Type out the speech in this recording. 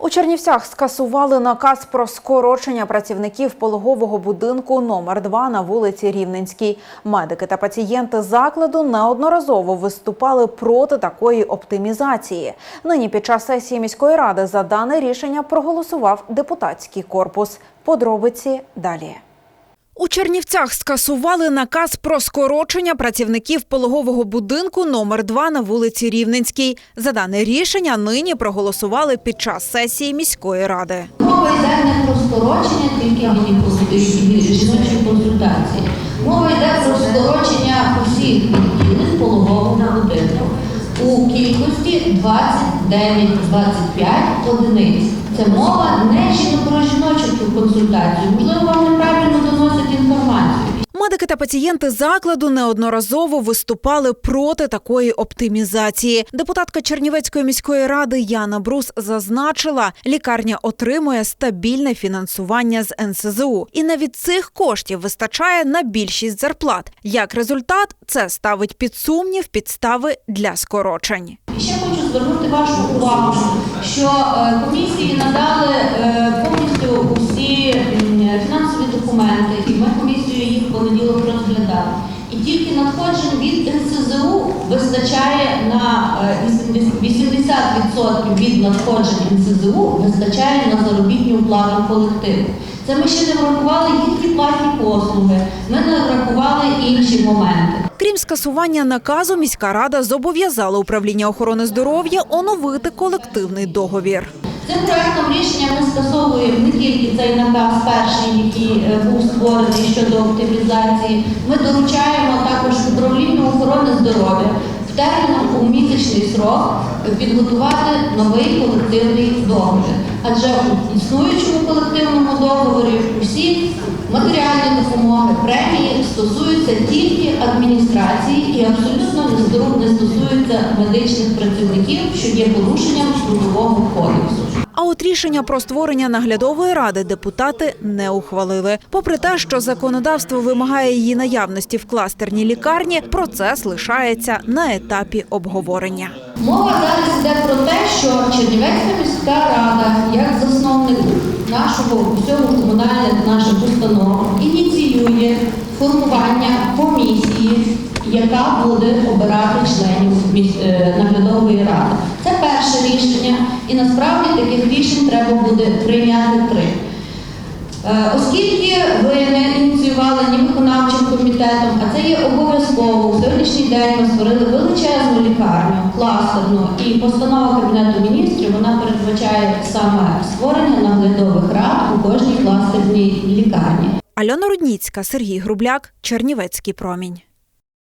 У Чернівцях скасували наказ про скорочення працівників пологового будинку номер 2 на вулиці Рівненській. Медики та пацієнти закладу неодноразово виступали проти такої оптимізації. Нині під час сесії міської ради за дане рішення проголосував депутатський корпус. Подробиці далі. У Чернівцях скасували наказ про скорочення працівників пологового будинку номер 2 на вулиці Рівненській. За дане рішення нині проголосували під час сесії міської ради. Мова йде не про скорочення тільки жіночої консультації. Мова йде про скорочення усіх відділень пологового будинку у кількості 29-25 одиниць. Це мова не про пацієнти закладу неодноразово виступали проти такої оптимізації. Депутатка Чернівецької міської ради Яна Брус зазначила, лікарня отримує стабільне фінансування з НСЗУ, і навіть цих коштів вистачає на більшість зарплат. Як результат, це ставить під сумнів підстави для скорочень. Ще хочу звернути вашу увагу, що е, комісії надали І тільки надходжень від НСЗУ вистачає на е, 80% 80% від надходжень НСЗУ вистачає на заробітну плату колективу. Це ми ще не врахували їхні платні послуги, ми не врахували інші моменти. Крім скасування наказу, міська рада зобов'язала управління охорони здоров'я оновити колективний договір. Цим проектом рішення ми тільки цей наказ перший, який е, був створений щодо оптимізації. Ми доручаємо також управлінню охорони здоров'я в терміном у місячний срок підготувати новий колективний договір. Адже у існуючому колективному договорі усі матеріальні допомоги, премії стосуються тільки адміністрації і абсолютно не стосуються медичних працівників, що є порушенням трудового кодексу. А от рішення про створення наглядової ради депутати не ухвалили. Попри те, що законодавство вимагає її наявності в кластерній лікарні, процес лишається на етапі обговорення. Мова зараз йде про те, що Чернівецька міська рада, як засновник нашого всього комунальних наших установ, ініціює формування комісії, яка буде обирати е, наглядової ради. Це перше рішення, і насправді таких рішень треба буде прийняти три. Е, Оскільки ви не ініціювали ні виконавчим комітетом, а це є обов'язково. У сьогоднішній день ми створили величезну лікарню, кластерну, і постанова Кабінету міністрів вона передбачає саме створення наглядових рад у кожній кластерній лікарні. Альона Рудніцька, Сергій Грубляк, Чернівецький промінь.